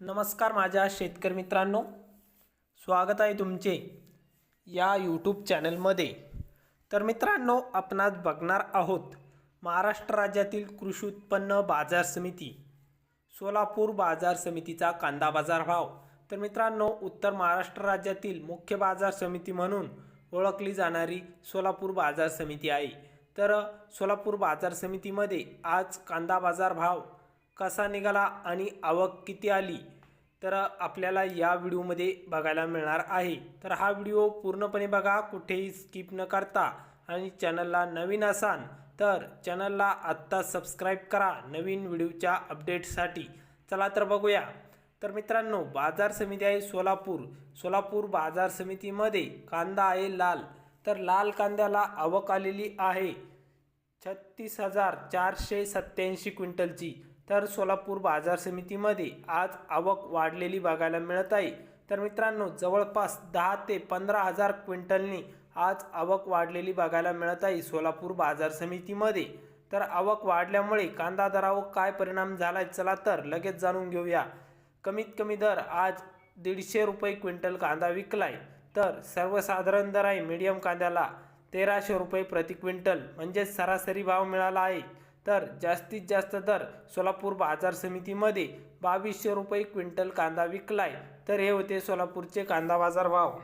नमस्कार माझ्या शेतकरी मित्रांनो. स्वागत आहे तुमचे या यूट्यूब चॅनलमध्ये तर मित्रांनो आपण आज बघणार आहोत महाराष्ट्र राज्यातील कृषी उत्पन्न बाजार समिती सोलापूर बाजार समितीचा कांदा बाजार भाव. तर मित्रांनो उत्तर महाराष्ट्र राज्यातील मुख्य बाजार समिती म्हणून ओळखली जाणारी सोलापूर बाजार समिती आहे. तर सोलापूर बाजार समितीमध्ये आज कांदा बाजार भाव कसा निघाला आणि आवक किती आली तर आपल्याला या व्हिडिओमध्ये बघायला मिळणार आहे. तर हा व्हिडिओ पूर्णपणे बघा कुठेही स्किप न करता. आणि चॅनलला नवीन असाल तर चॅनलला आत्ता सबस्क्राईब करा नवीन व्हिडिओच्या अपडेटसाठी. चला तर बघूया. तर मित्रांनो बाजार समिती आहे सोलापूर. सोलापूर बाजार समितीमध्ये कांदा आहे लाल. तर लाल कांद्याला आवक आलेली आहे. छत्तीस हजार चारशे सत्त्याऐंशी क्विंटलची. तर सोलापूर बाजार समितीमध्ये आज आवक वाढलेली बघायला मिळत आहे. तर मित्रांनो जवळपास दहा ते पंधरा हजार क्विंटलनी आज आवक वाढलेली बघायला मिळत आहे सोलापूर बाजार समितीमध्ये. तर आवक वाढल्यामुळे कांदा दरावर काय परिणाम झाला चला तर लगेच जाणून घेऊया. कमीत कमी दर आज दीडशे रुपये क्विंटल कांदा विकलाय. तर सर्वसाधारण दर आहे मीडियम कांद्याला तेराशे रुपये प्रति क्विंटल म्हणजेच सरासरी भाव मिळाला आहे. तर जास्तीत जास्त दर सोलापूर बाजार समितीमध्ये बावीसशे रुपये क्विंटल कांदा विकलाय. तर हे होते सोलापूरचे कांदा बाजार भाव.